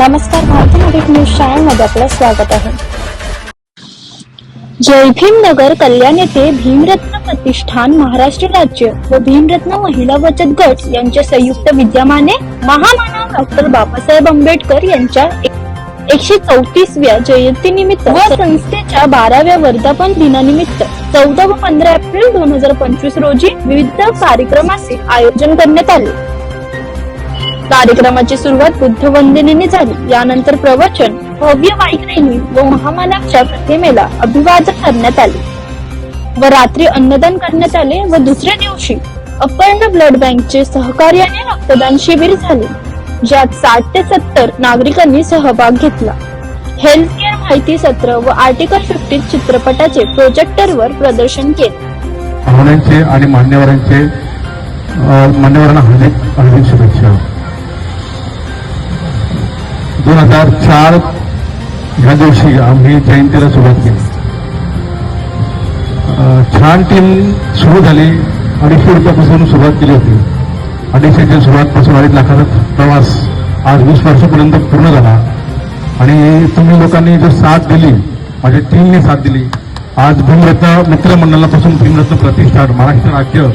नमस्कार भारतीय नागरिक न्यूज शाळेमध्ये आपलं स्वागत आहे. जय भीम नगर कल्याण येथे भीमरत्न प्रतिष्ठान महाराष्ट्र राज्य व भीमरत्न महिला बचत गट यांच्या संयुक्त विद्यमाने महामानव डॉक्टर बाबासाहेब आंबेडकर यांच्या एकशे चौतीसव्या जयंतीनिमित्त व संस्थेच्या बाराव्या वर्धापन दिनानिमित्त चौदा व पंधरा एप्रिल दोन हजार पंचवीस रोजी विविध कार्यक्रमाचे आयोजन करण्यात आले. कार्यक्रमाची सुरुवात बुद्धवंदनेने झाली. यानंतर प्रवचन भव्य बाईक व महामानवच्या प्रतिमेला अभिवादन करण्यात आले. व रात्री अन्नदान करण्यात आले व दुसऱ्या दिवशी अपर्णा ब्लड बँकचे सहकार्याने रक्तदान शिबिर झाले ज्यात साठ ते सत्तर नागरिकांनी सहभाग घेतला. हेल्थ केअर माहिती सत्र व आर्टिकल फिफ्टी चित्रपटाचे प्रोजेक्टरवर प्रदर्शन केले. पाहुण्यांचे आणि मान्यवरांचे मान्यवरांना हार्दिक हार्दिक शुभेच्छा. दोन हजार चार ह्या दिवशी आम्ही जयंतीला सुरुवात केली. छान टीम सुरू झाली. अडीचशे रुपयापासून सुरुवात केली होती. अडीचशेच्या सुरुवातपासून अडीच लाखाचा प्रवास आज वीस वर्षापर्यंत पूर्ण झाला. आणि तुम्ही लोकांनी जर साथ दिली माझ्या टीमने साथ दिली आज भीमरत्न मित्रमंडळापासून भीमरत्न प्रतिष्ठान महाराष्ट्र राज्य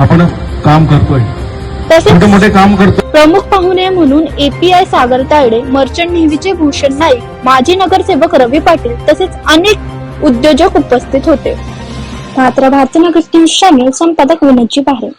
आपण काम करतोय. तसेच मोठे काम करतो. प्रमुख पाहुणे म्हणून एपीआय सागर तायडे मर्चंट नेव्हीचे भूषण नाईक माजी नगरसेवक रवी पाटील तसेच अनेक उद्योजक उपस्थित होते. मात्र भारतीय नगर न्यूज चॅनल संपादक विनोदजी बाहेर